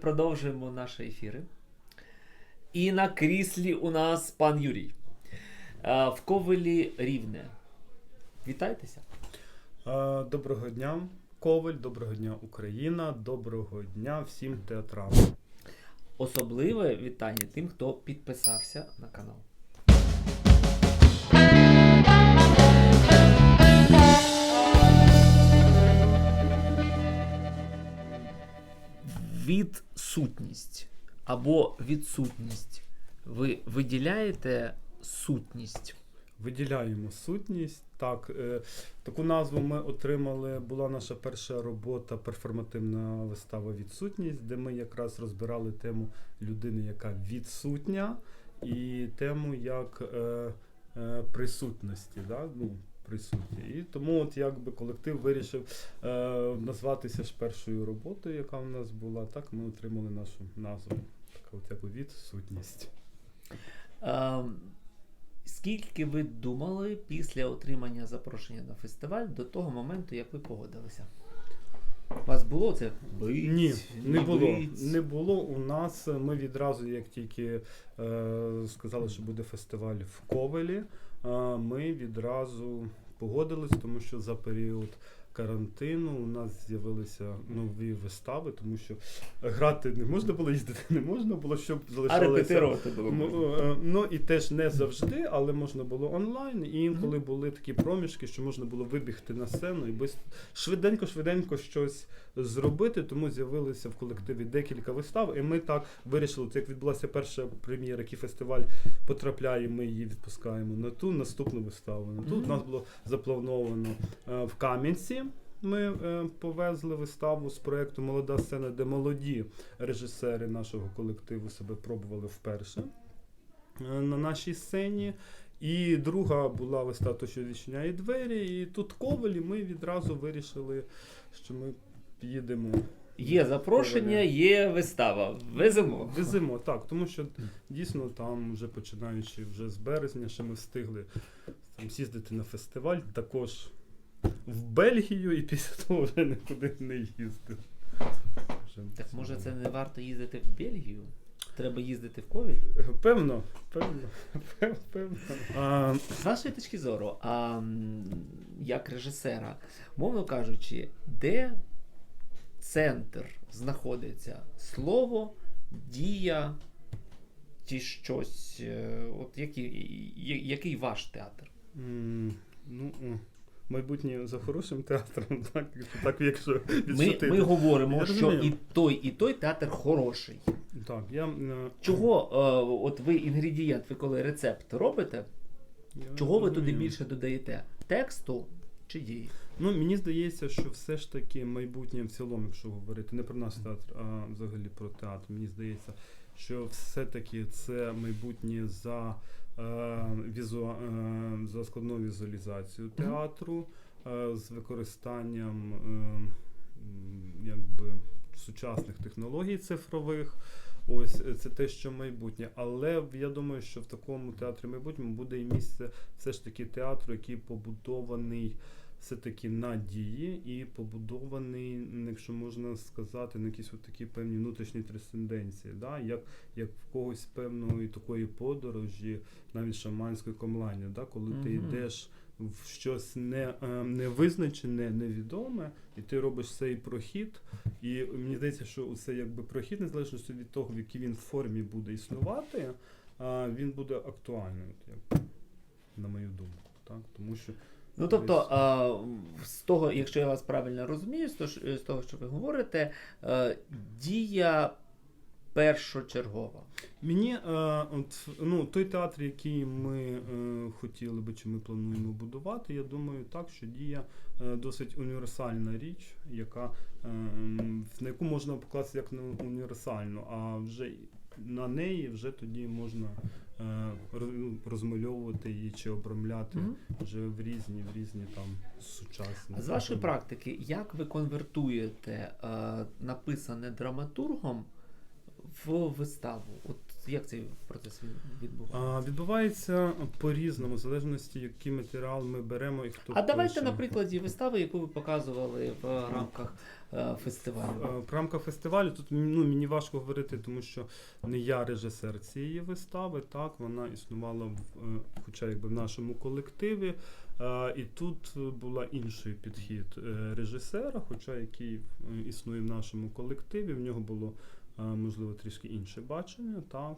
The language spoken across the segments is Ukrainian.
продовжуємо наші ефіри. І на кріслі у нас пан Юрій. Е, В Ковелі Рівне. Вітайтеся. Е, Доброго дня, Коваль, доброго дня, Україна, доброго дня всім театрам. Особливе вітання тим, хто підписався на канал. Відсутність або відсутність. Ви виділяєте сутність. Виділяємо сутність. Так, е, таку назву ми отримали. Була наша перша робота, перформативна вистава Відсутність, де ми якраз розбирали тему людини, яка відсутня, і тему як е, е, присутності. Да? Ну, присутні. І тому от якби колектив вирішив е, назватися ж першою роботою, яка в нас була. Так ми отримали нашу назву. Така от якби відсутність. Ем, Скільки ви думали після отримання запрошення на фестиваль до того моменту, як ви погодилися? У вас було це бить? Ні, не було. бить? Не було у нас. Ми відразу, як тільки е, сказали, що буде фестиваль в Ковелі, е, ми відразу погодились, тому що за період карантину у нас з'явилися нові вистави, тому що грати не можна було, їздити не можна було, щоб А репетирувати було Ну, можна? е, Ну і теж не завжди, але можна було онлайн. І інколи були такі проміжки, що можна було вибігти на сцену і без швиденько-швиденько щось зробити. Тому з'явилися в колективі декілька вистав. І ми так вирішили, це як відбулася перша прем'єра, який фестиваль потрапляє, ми її відпускаємо на ту наступну виставу. На ту Мгм. У нас було заплановано е, в Кам'янці. Ми е, повезли виставу з проєкту Молода сцена, де молоді режисери нашого колективу себе пробували вперше е, на нашій сцені. І друга була вистава «То, що відчиняє двері. І тут ковалі ми відразу вирішили, що ми їдемо. Є запрошення, є вистава. Веземо. Веземо, так, тому що дійсно там, вже починаючи вже з березня, ще ми встигли там з'їздити на фестиваль, також в Бельгію, і після того вже нікуди не їздив. Так може це не варто їздити в Бельгію? Треба їздити в Ковіль? Певно, певно, певно. А, З вашої точки зору, а, як режисера, мовно кажучи, де центр знаходиться? Слово, дія чи щось? е, От який, який ваш театр? м, ну, майбутнє за хорошим театром, так, так якщо Ми, ми говоримо, Я що розумію. і той, і той театр хороший. Так, я, е, Чого, е, от ви інгредієнт, ви коли рецепт робите, я чого ви туди більше додаєте? Тексту чи дії? Ну, мені здається, що все ж таки майбутнє в цілому, якщо говорити не про наш театр, а взагалі про театр. Мені здається, що все-таки це майбутнє за, візу, е, за складну візуалізацію театру е, з використанням е, якби, сучасних технологій цифрових. Ось е, це те, що майбутнє. Але я думаю, що в такому театрі майбутньому буде і місце все ж таки театру, який побудований все-таки на дії і побудований, якщо можна сказати, на якісь от такі певні внутрішні трансценденції, да? як, як в когось певної такої подорожі, навіть шаманської комлання, да? коли ти йдеш в щось не, е, невизначене, невідоме, і ти робиш цей прохід. І мені здається, що це якби прохід, незалежно від того, в якій він формі буде існувати, він буде актуальним, на мою думку. Так? Тому що Ну тобто, а, з того, якщо я вас правильно розумію, з того, що- ви говорите, е, дія першочергова. Мені е, от, ну, той театр, який ми е, хотіли би чи ми плануємо будувати, я думаю, так, що дія е, досить універсальна річ, яка, е, на яку можна покласти як на універсальну, а вже на неї вже тоді можна е, ну, розмальовувати її чи обрамляти Мгм. вже в різні, в різні там сучасні. А з вашої практики, як ви конвертуєте е, написане драматургом в виставу? От як цей процес від- відбувається? А, відбувається по-різному, в залежності, який матеріал ми беремо і хто А давайте на прикладі вистави, яку ви показували в рамках е, фестивалю. Е, В рамках фестивалю тут ну, мені важко говорити, тому що не я режисер цієї вистави, так вона існувала в, е, хоча якби в нашому колективі. Е, І тут е, була інший підхід е, режисера, хоча який е, існує в нашому колективі. В нього було е, можливо трішки інше бачення, так.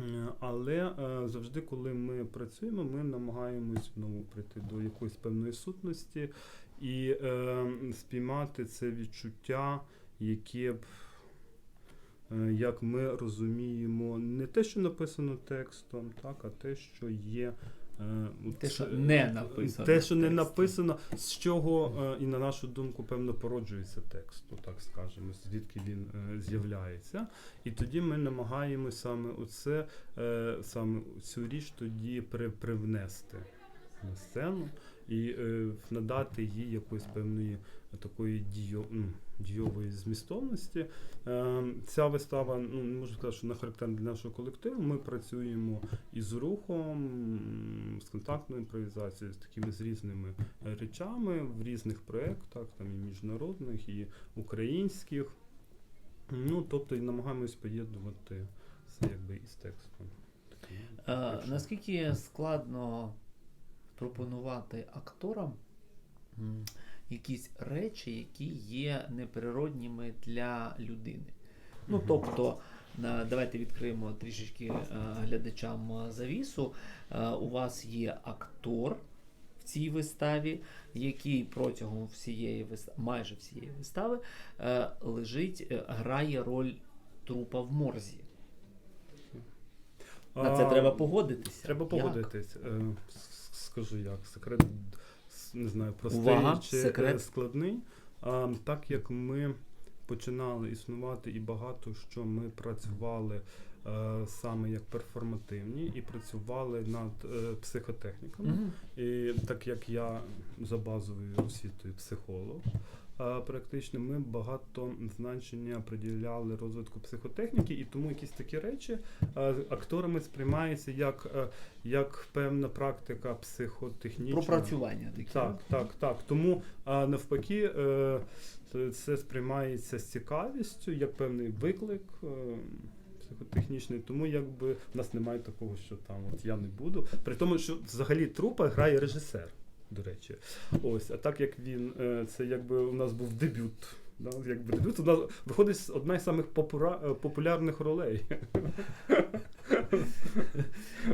Е, Але е, завжди, коли ми працюємо, ми намагаємось знову прийти до якоїсь певної сутності і е, спіймати це відчуття, яке б, е, як ми розуміємо, не те, що написано текстом, так, а те, що є. е, Те, що не написано Те, що не написано, з чого, е, і на нашу думку, певно, породжується текст, ну, так скажемо, звідки він е, з'являється. І тоді ми намагаємося саме оце, е, саме цю річ тоді при, привнести на сцену і е, надати їй якоїсь певної такої дійо, м, дійової змістовності. Е, ця вистава, ну не можу сказати, що не характерна для нашого колективу. Ми працюємо із рухом, з контактною імпровізацією, з такими з різними е, речами в різних проєктах, там і міжнародних, і українських. Ну, тобто і намагаємось поєднувати це якби із текстом. Е, наскільки складно пропонувати акторам якісь речі, які є неприродніми для людини? Ну, тобто, давайте відкриємо трішечки е, глядачам е, завісу. Е, У вас є актор в цій виставі, який протягом всієї вистави, майже всієї вистави, е, лежить, е, грає роль трупа в морзі. На це треба погодитися. Треба погодитись. Е, Скажу як. Секрет не знаю, простий Увага, чи секрет. е, складний. А, Так як ми починали існувати і багато що ми працювали а, саме як перформативні і працювали над а, психотехніками. Мгм. І так як я за базовою освітою психолог, практично ми багато значення приділяли розвитку психотехніки, і тому якісь такі речі акторами сприймаються як, е, як певна практика психотехнічна. Пропрацювання такі. Так, так, так. Тому навпаки, е, це- це сприймається з цікавістю, як певний виклик. е, Психотехнічний, тому якби в нас немає такого, що там от я не буду. При тому, що взагалі трупа грає режисер, до речі. Ось, а так як він, е, це якби у нас був дебют. Да, якби дебют у нас виходить одна з самих попура- е, популярних ролей.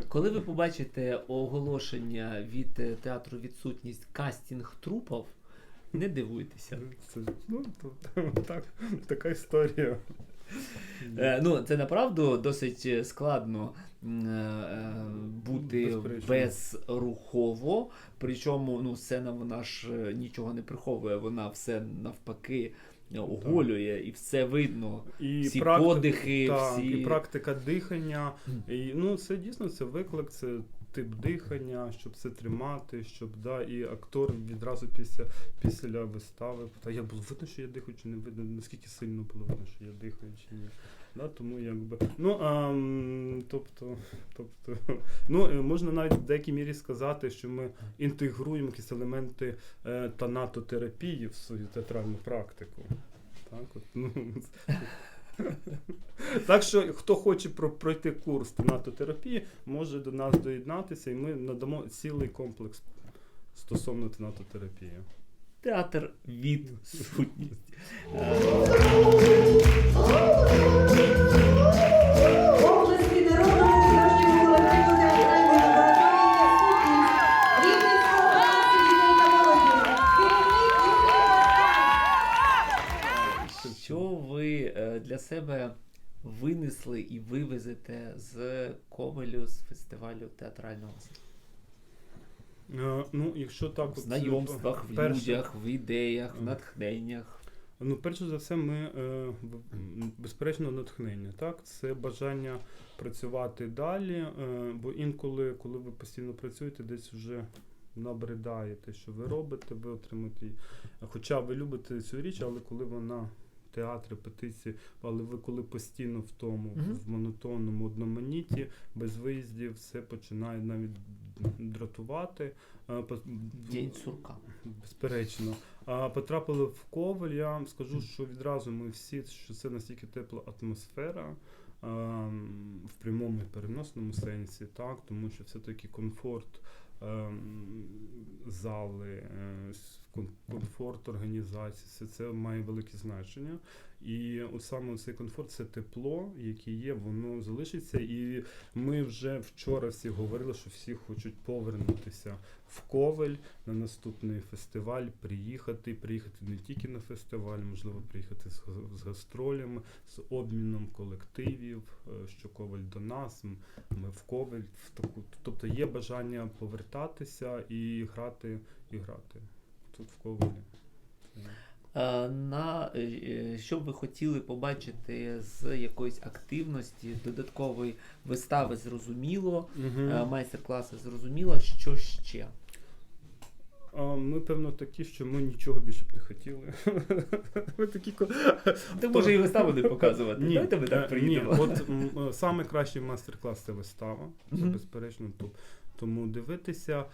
Коли ви побачите оголошення від е, театру відсутність кастинг трупів, не дивуйтеся. Це, ну, то, так, така історія. Е, ну, це направду досить е, складно е, бути Безперечно. безрухово. Причому ну, сцена вона ж е, нічого не приховує, вона все навпаки е, оголює і все видно. І Всі практи- подихи, так, всі- і практика дихання. І, ну, це дійсно це виклик, це тип дихання, щоб це тримати, щоб да, і актор відразу після, після вистави питає, було видно, що я дихаю, чи не видно, наскільки сильно було видно, що я дихаю, чи ні. Да, тому якби. Ну, а, тобто, тобто, ну, е, можна навіть в деякій мірі сказати, що ми інтегруємо якісь елементи е, танатотерапії в свою театральну практику. Так, от, ну, так що, хто хоче про- пройти курс тенатотерапії, може до нас доєднатися, і ми надамо цілий комплекс стосовно тенатотерапії. Театр відсутність. для себе винесли і вивезете з Ковелю з фестивалю театрального Е, ну, якщо так, в от, знайомствах, в перше- людях, в ідеях, в Мгм. натхненнях? Ну, перше за все, ми е, безперечно натхнення. Так, це бажання працювати далі, е, бо інколи, коли ви постійно працюєте, десь вже набридає те, що ви робите, ви отримуєте. її. Хоча ви любите цю річ, але коли вона театр, репетиції, але ви коли постійно в тому, Мгм. в монотонному одноманітті, без виїздів, все починає навіть дратувати. День сурка. Безперечно. А потрапили в Коваль, я вам скажу, що відразу ми всі, що це настільки тепла атмосфера. В прямому і переносному сенсі, так, тому що все-таки комфорт ем, зали, е, комфорт організації, все це має велике значення. І от саме цей комфорт, це тепло, яке є, воно залишиться. І ми вже вчора всі говорили, що всі хочуть повернутися в Ковель на наступний фестиваль, приїхати, приїхати не тільки на фестиваль, можливо, приїхати з, з гастролями, з обміном колективів, е, що Ковель до нас, ми в Ковель, в таку. Тобто є бажання повертатися і грати, і грати тут в Ковелі. Е, На е, що б ви хотіли побачити з якоїсь активності, додаткової вистави зрозуміло, е, майстер-класи зрозуміло, що ще? Ми, певно, такі, що ми нічого більше б не хотіли. Ми такі Ти може і виставу не показувати. Ні, Давайте ми так ні, от м, саме кращий майстер-клас це вистава. Це безперечно тут. Тому дивитися,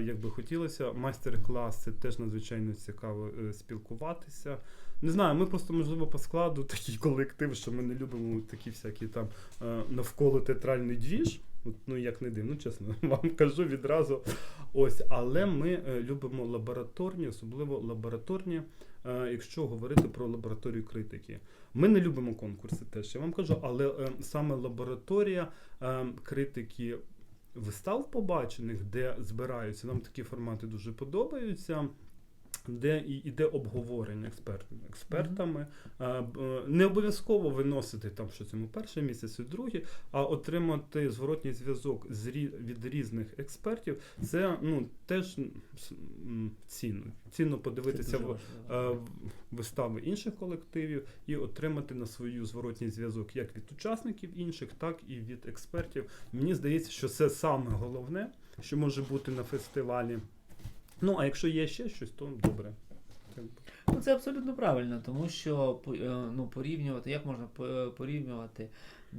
як би хотілося. Майстер-клас це теж надзвичайно цікаво е, спілкуватися. Не знаю, ми просто, можливо, по складу такий колектив, що ми не любимо такі всякі там е, навколо театральний двіж. Ну, як не дивно, чесно, вам кажу відразу. Ось, але ми е, любимо лабораторні, особливо лабораторні, якщо говорити про лабораторію критики. Ми не любимо конкурси теж, я вам кажу, але саме лабораторія критики вистав побачених, де збираються, нам такі формати дуже подобаються. Де і іде обговорення експертами, експертами. Б- е, не обов'язково виносити там що цьому перше місяць і друге, а отримати зворотній зв'язок з від різних експертів. Це ну теж цінно. Цінно подивитися в, е, в- вистави інших колективів і отримати на свою зворотній зв'язок як від учасників інших, так і від експертів. Мені здається, що це саме головне, що може бути на фестивалі. Ну, а якщо є ще щось, то добре. Ну, це абсолютно правильно, тому що е, ну, порівнювати, як можна порівнювати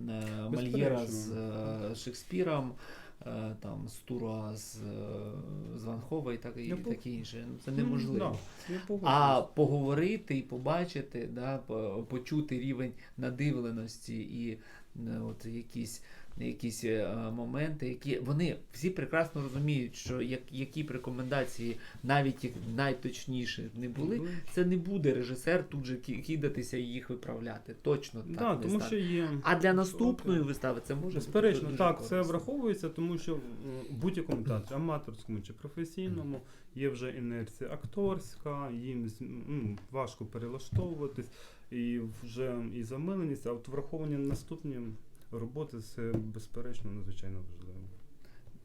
е, Мольєра з е, Шекспіром, е, там, з Тура з, е, з Ван Хова і так, і таке інше. Ну, це неможливо. Да, А поговорити і побачити, да, почути рівень надивленості і е, от якісь, якісь е, моменти, які вони всі прекрасно розуміють, що як, які б рекомендації, навіть як найточніші не були, це не буде режисер тут же ки- кидатися і їх виправляти. Точно так. да, не тому стане. що є. А для наступної Окей. вистави це може Безперечно, бути так, це враховується, тому що в будь-якому театрі, аматорському чи професійному, є вже інерція акторська, їм ну, важко перелаштовуватись, і вже і замиленість, а от враховування наступні роботи це безперечно надзвичайно важливо.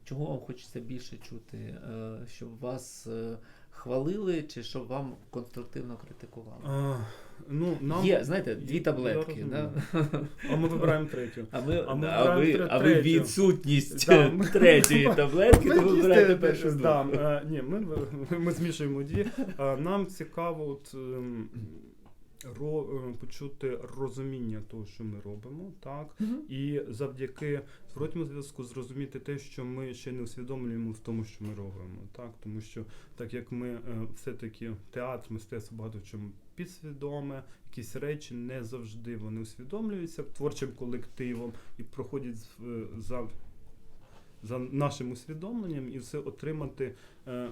Чого вам хочеться більше чути? Е, Щоб вас е, хвалили чи щоб вам конструктивно критикували? А, ну, нам... Є, знаєте, дві таблетки, да? А ми вибираємо третю. А ми, А ми а ви, тре- а ви відсутність Да, ми- третьої таблетки, то ви вибираєте першу да, другу. е, Ні, ми, ми змішуємо дві. А, Нам цікаво от, ем, ро, е, почути розуміння того, що ми робимо, так? Мгм. І завдяки зворотньому зв'язку зрозуміти те, що ми ще не усвідомлюємо в тому, що ми робимо. Так? Тому що так як ми е, все-таки театр, мистецтво багато в чому підсвідоме, якісь речі не завжди вони усвідомлюються творчим колективом і проходять е, за, за нашим усвідомленням і все отримати. Е,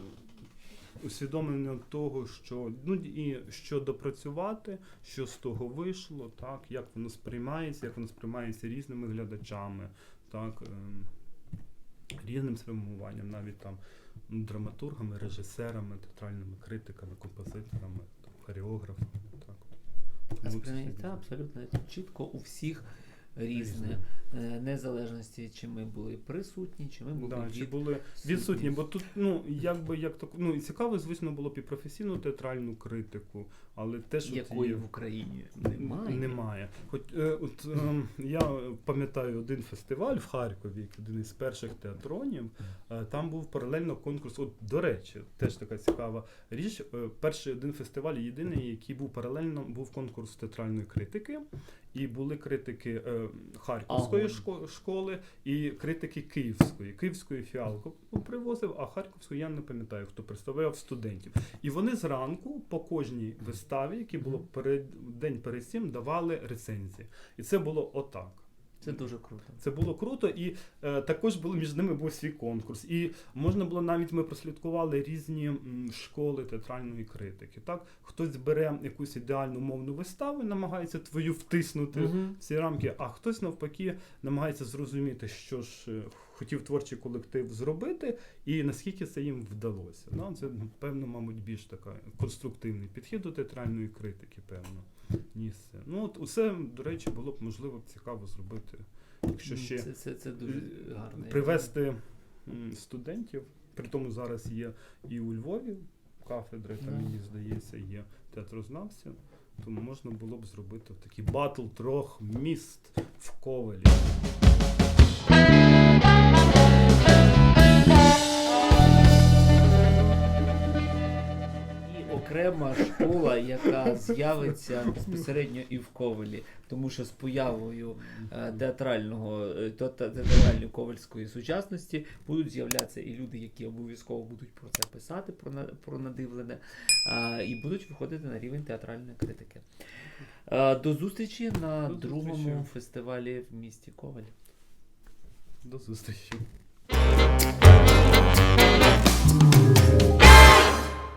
Усвідомлення того, що ну і що допрацювати, що з того вийшло, так як воно сприймається, як воно сприймається різними глядачами, так ем, різним спрямуванням, навіть там драматургами, режисерами, театральними критиками, композиторами, там, хореографами. Так. Сприйняття абсолютно чітко у всіх різне, Різне. е, незалежності, чи ми були присутні, чи ми були Да, чи були відсутні, бо тут, ну, якби як так, ну і цікаво, звісно, було б і професійну театральну критику, але теж якої в Україні немає. Немає. Хоч е, от ем, я пам'ятаю один фестиваль в Харкові, один із перших театронів. Е, там був паралельно конкурс. От до речі, теж така цікава річ. Е, перший один фестиваль, єдиний, який був паралельно, був конкурс театральної критики. І були критики е, Харківської Ага. школи і критики Київської. Київської фіалку ну, привозив, а Харківську я не пам'ятаю, хто представляв студентів. І вони зранку по кожній виставі, які було перед день перед цим, давали рецензії. І це було отак. Це дуже круто. Це було круто, і е, також було між ними був свій конкурс. І можна було навіть ми прослідкували різні м, школи театральної критики. Так, хтось бере якусь ідеальну мовну виставу, і намагається твою втиснути в ці рамки, а хтось навпаки намагається зрозуміти, що ж е, хотів творчий колектив зробити, і наскільки це їм вдалося. Ну, це певно, мабуть, більш така конструктивний підхід до театральної критики, певно. Це. Ну от усе, до речі, було б можливо б цікаво зробити, якщо Ну, ще Це, це, це дуже гарно. привести студентів. При тому зараз є і у Львові кафедри, там мені здається, є театрознавці. Тому можна було б зробити такий батл трьох міст в Ковелі. окрема школа, яка з'явиться безпосередньо і в Ковелі, тому що з появою е, театрального е, театральної ковальської сучасності будуть з'являтися і люди, які обов'язково будуть про це писати, про про надивлене, і будуть виходити на рівень театральної критики. Е, до зустрічі на До другому зустрічі. фестивалі в місті Коваль. До зустрічі.